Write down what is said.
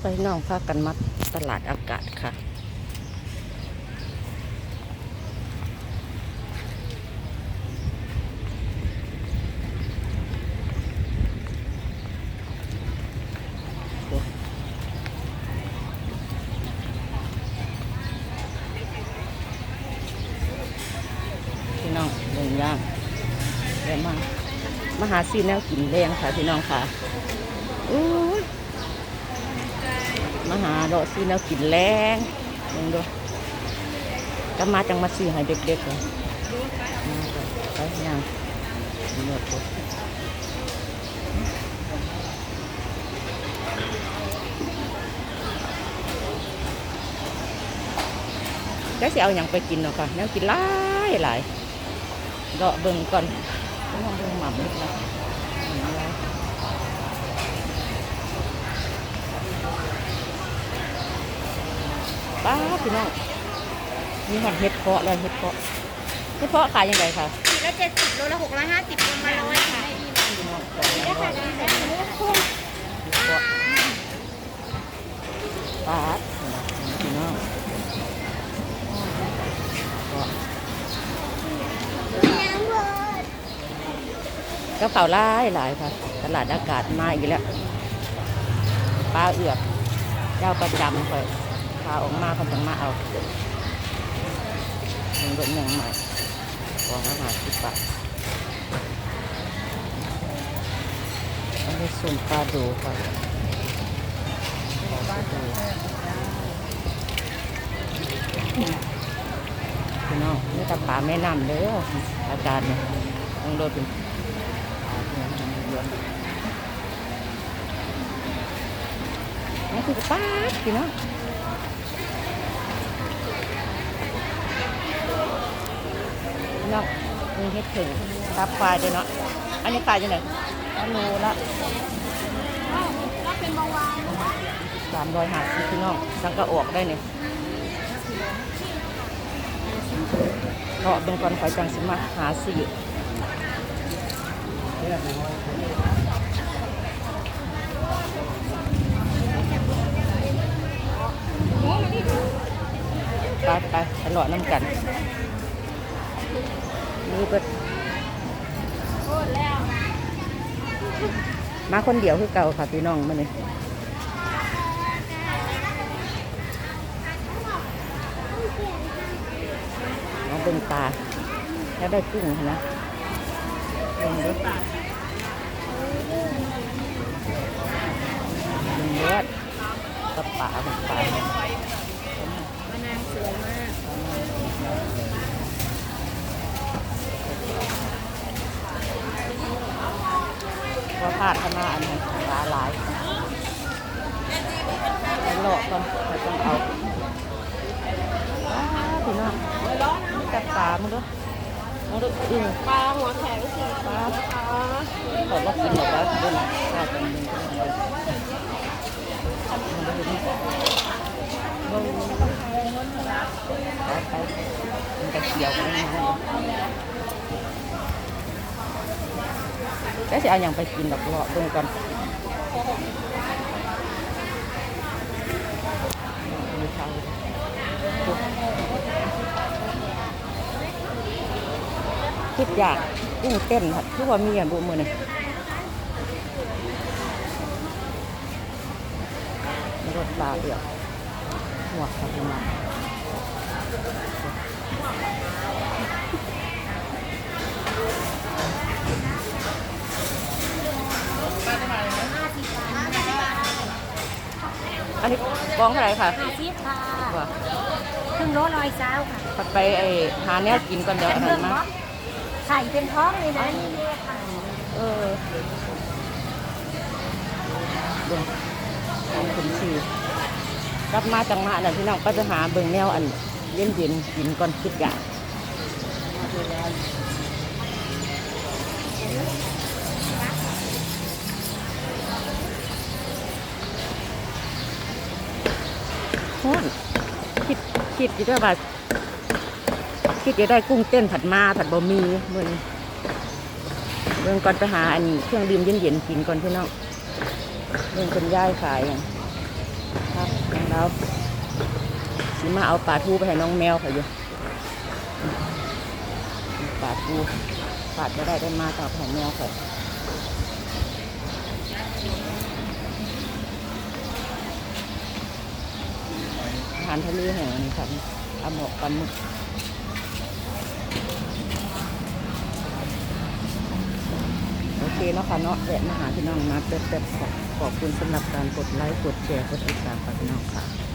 ไปน้องพากันมาตลาดอากาศค่ะ พี่น้องเดินย่างเดี๋ยวมามาหาซีแนวกินแรงค่ะพี่น้องค่ะอู้ย มาหาดอกซีแนวกินแรงลองดูก็มาจังมาซื้อให้เด็กๆเลยไปย่างเลือกดูแล้วจะเอาอย่างไปกินเนาะค่ะแนวกินหลายหลายเดาะเบิ่งก่อนต้องเบิ่งหม่ำนิดนะหม่ำอะไร ป้าพี่น้องมีหอดเห็ดเพาะเลยเห็ดเพาะเห็ดเพาะขายยังไงคะขีดละเจ็ดสิบโลละหกร้อยห้าสิบรวมมาร้อยค่ะพี่น้องสองได้ร้อค่ะนี่คุ้มเห็ดเพาะป้าบพี่น้องกระเป๋าลายหลายค่ะ ตลาดอากาศมาอีกแล้วปลาเอือกเจ้าประจำคอยาออกมาเขาต้องมาเอาหนึ่งรถหนึ่งใหม่ของอาหาสิบบาทอันนี้สุ่มปลาดูค่ะปลาดูพี่น้องนี่แต่ปลาแม่น้ำเด้ออาจารย์เนี่ยต้องโดดเป็นนี่คือปลาพี่น้อง เนาะมีเฮ็ดถึงรับควายด้วยเนาะ อันนี้ขายยังไงอันโลละสามร้อยห้าสิบพี่น้องสังกะออกได้เนี่ยเนาะเป็นก่อนคอยจังสิมาหาสิไปไปตลอดน้ำกัน นี่เปิดมาคนเดียวคือเก่าค่ะพี่น้องมาเนี่ยมาเป็นตาแล้วได้กุ้งนะลงด้วยลงเลือดกระป๋าเป็นปลามะนาวสวยมาก ว่าพาดขนาดนี้ปลาหลายไปหลอกก่อนไปต้องเอาว้าวพี่น้องนี่แต่ปลามึงด้วยมึงด้วยอึ่งปลาหัวแข็งสิปลาขอว่ากินหรอกแล้วด้วยนะใช่เป็นมึงด้วยนี่มึงไปไปมันจะเกี่ยวกันนะ แล้วจะเอาอย่างไปกินดอกเลาะตรงกันคิดอยากกุ้งเต้นค่ะคือว่ามีอย่างดูมือนี่รถปลาเดือดหัวค่ะพี่น้ องอันนี้กองเท่าไหร่ค่ะห้าสิบค่ะว่าครึ่งโลร้อยเจ้าค่ะปัดไปไอหาแนวกินก่อนเดี๋ยวอาหารมาไข่เป็นท้องเลยนะนี่เนี่ยค่ะเออเบิ่งทำขุนชีกลับมาจังมาอันนั้นพี่น้องก็จะหาเบิ่งแนวอันเย็นเย็นๆกินก่อนคิดอย่าง ฮ้อนคิดคิดอยู่ด้วยว่าคิดจะได้กุ้งเต้นผัดมาผัดบะหมี่มื้อนเบิ่งก่อนไปหาอันเครื่องดื่มเย็นๆกินก่อนพี่น้องเบิ่งเป็นย่ายขายอย่างครับน้องเราสิมาเอาปลาทูไปให้น้องแมวเขาอยู่ปลาทูปลาจะได้ได้มาต่อไปให้แมวเขาอาหารทะเลแห่งนี้ครับปลาหมกปลาหมึกโอเคเนาะค่ะเนาะแวะมาหาพี่น้องมาเต็บๆขอบขอบคุณสำหรับการกดไลค์กดแชร์กดติดตามค่ะพี่น้องค่ะ